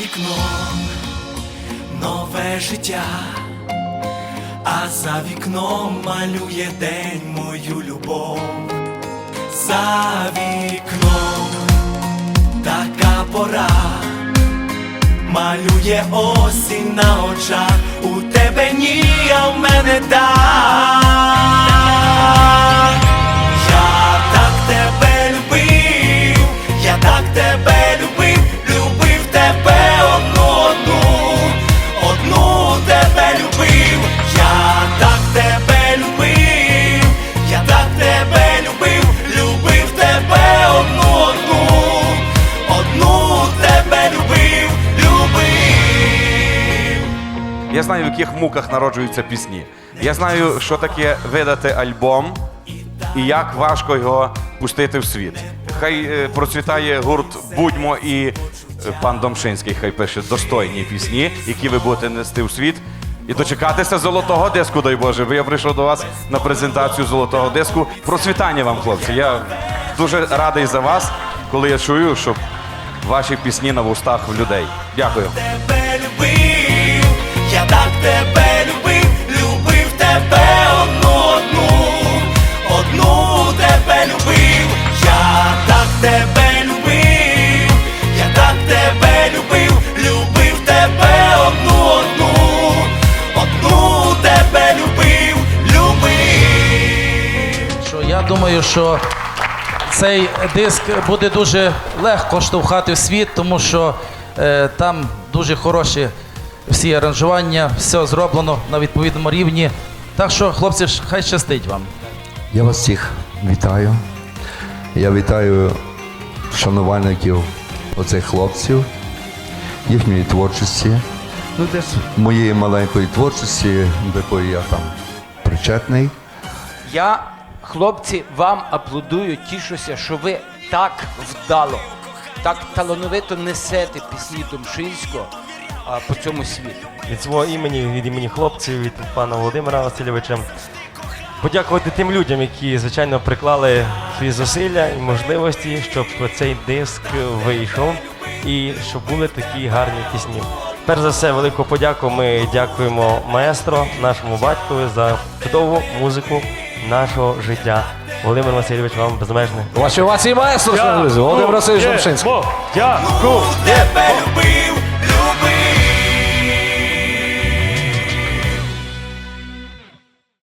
вікном. Нове життя, а за вікном малює день мою любов. За вікном така пора. Малює осінь на очах, у тебе ні, а в мене так. Я так тебе любив, я так тебе любив Я знаю, в яких муках народжуються пісні. Я знаю, що таке видати альбом і як важко його пустити в світ. Хай е, процвітає гурт Будьмо і е, пан Домшинський хай пише достойні пісні, які ви будете нести в світ. І дочекатися золотого диску, дай Боже. Бо я прийшов до вас на презентацію золотого диску. Процвітання вам, хлопці. Я дуже радий за вас, коли я чую, що ваші пісні на вустах в людей. Дякую. Я так тебе любив, любив тебе одну, одну, одну тебе любив, я так тебе любив, я так тебе любив, любив тебе одну, одну, одну тебе любив, любив. що я думаю, що цей диск буде дуже легко штовхати в світ, тому що е, там дуже хороші всі аранжування, все зроблено на відповідному рівні. Так що, хлопці, ж, хай щастить вам. Я вас всіх вітаю. Я вітаю шанувальників оцих хлопців, їхньої творчості, ну десь моєї маленької творчості, до якої я там причетний. Я, хлопці, вам аплодую, тішуся, що ви так вдало, так талановито несете пісні Домшинського а, по цьому світу. від свого імені, від імені хлопців, від пана Володимира Васильовича. Подякувати тим людям, які, звичайно, приклали свої зусилля і можливості, щоб цей диск вийшов і щоб були такі гарні пісні. Перш за все, велику подяку ми дякуємо маестро, нашому батькові, за чудову музику нашого життя. Володимир Васильович, вам безмежне. Ваші овації маестро, шановні друзі. Володимир Васильович Домшинський. Дякую! тебе любив.